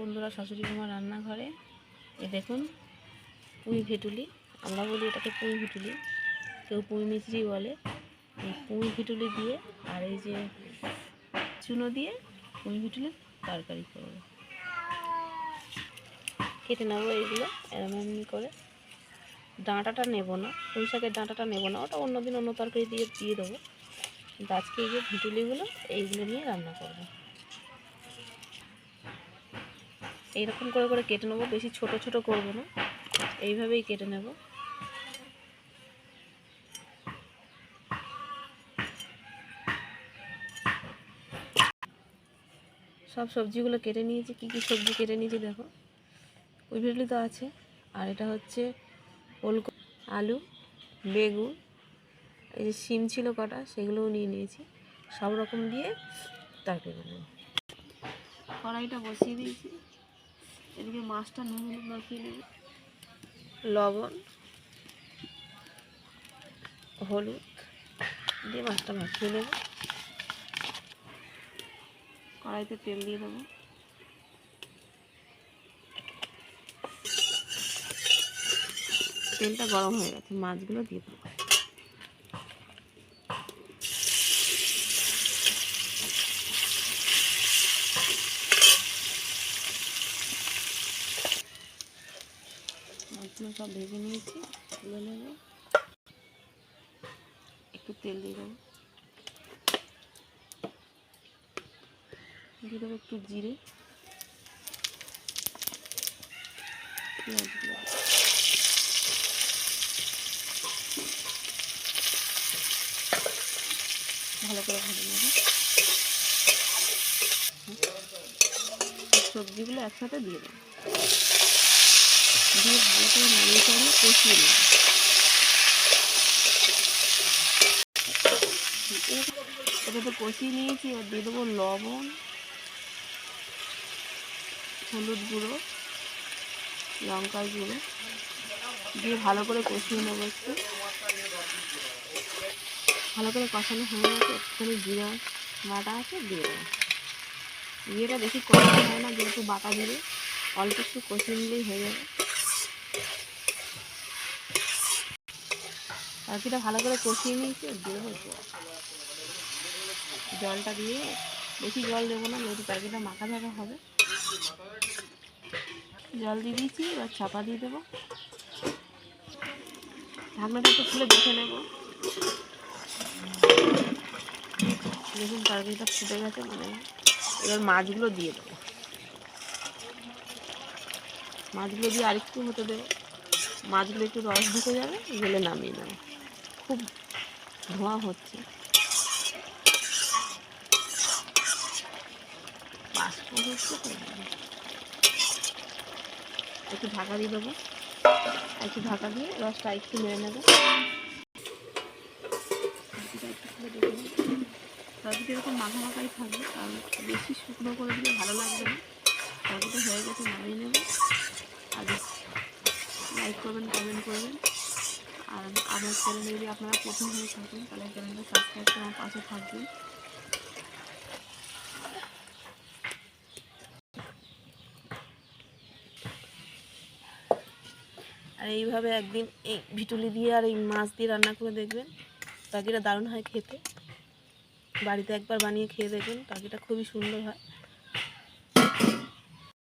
বন্ধুরা, শাশুড়ি আমার রান্নাঘরে। এ দেখুন, পুঁই ভেটুলি। আমরা বলি এটাকে পুঁই ভেটুলি। কেউ পুঁই মিচড়ি বলে। এই পুঁই ভেটুলি দিয়ে আর এই যে চুনো দিয়ে পুঁই ভেটুলি তরকারি করব। কেটে নেব এইগুলো, এরম এমনি করে। ডাঁটাটা নেব না, পুঁই শাকের ডাঁটাটা নেব না। ওটা অন্যদিন অন্য তরকারি দিয়ে দিয়ে দেবো। কিন্তু আজকে এই যে ভিটুলিগুলো, এইগুলো নিয়ে রান্না করব। এইরকম করে করে কেটে নেব, বেশি ছোট ছোট করব না। এইভাবেই কেটে নেব। সব সবজিগুলো কেটে নিয়েছি, কী কী সবজি কেটে নিয়েছি দেখো। ওই ভিটলি তো আছে, আর এটা হচ্ছে ওলকো আলু, বেগুন, এই যে শিম ছিল কটা, সেগুলোও নিয়ে নিয়েছি। সব রকম দিয়ে তরকারি বানাবো। কড়াইটা বসিয়ে দিয়েছি। এদিকে মাছটা নুন হলুদ মাখিয়ে নেব। লবণ হলুদ দিয়ে মাছটা মাখিয়ে নেব। কড়াইতে তেল দিয়ে দেবো। তেলটা গরম হয়ে গেছে মাছগুলো দিয়ে দেবো। মাছগুলো সব ভেজে নিয়েছি, তুলে নেব। একটু তেল দিয়ে দেবো। দিয়ে দেবো একটু জিরে। দেবো। ভালো করে ভেজে নেব। সবজিগুলো একসাথে দিয়ে দেবো। দিয়ে ভালো করে নাড়িয়ে চাড়িয়ে কষিয়ে নেব। এটা তো কষিয়ে নিয়েছি, এবার দিয়ে দেবো লবণ, হলুদ গুঁড়ো, লঙ্কার গুঁড়ো। দিয়ে ভালো করে কষিয়ে নেব একটু। ভালো করে কষানো হয়ে গেছে, একটুখানি জিরা বাটা আছে, দিয়ে দেবো। জিরেটা বেশি কষানো হয় না, যেহেতু বাটা দিলে অল্প একটু কষিয়ে নিলেই হয়ে যাবে। পাখিটা ভালো করে কষিয়ে নিয়েছি দিয়ে দেবো জলটা দিয়ে বেশি জল দেবো না নদী পাখিটা মাখা মাখা হবে। জল দিয়ে দিয়েছি, এবার চাপা দিয়ে দেবো। ঢাকনাটা একটু খুলে দেখে নেব। দেখুন তরকারিটা ফুটে গেছে মানে এবার মাছগুলো দিয়ে দেবো। মাছগুলো দিয়ে আরেকটু হতে দেবো। মাছগুলো একটু রস ঢুকে যাবে গেলে নামিয়ে দেবো খুব ধোঁয়া হচ্ছে। একটু ঢাকা দিয়ে দেবো। একটু ঢাকা দিয়ে রসটা একটু মেরে নেব। সবজিটা এরকম মাখা মাখাই থাকবে কারণ বেশি শুকনো করে দিলে ভালো লাগবে না। সবজিটা হয়ে গেছে, নামিয়ে নেব। আর লাইক করবেন কমেন্ট করবেন। আর আমার চ্যানেলে যদি আপনারা প্রথম হয়ে থাকেন, তাহলে চ্যানেলটা সাবস্ক্রাইব করে আমার পাশে থাকবেন। আর এইভাবে একদিন এই ভিটুলি দিয়ে আর এই মাছ দিয়ে রান্না করে দেখবেন। পাখিটা দারুণ হয় খেতে। বাড়িতে একবার বানিয়ে খেয়ে দেখবেন পাখিটা খুবই সুন্দর হয়।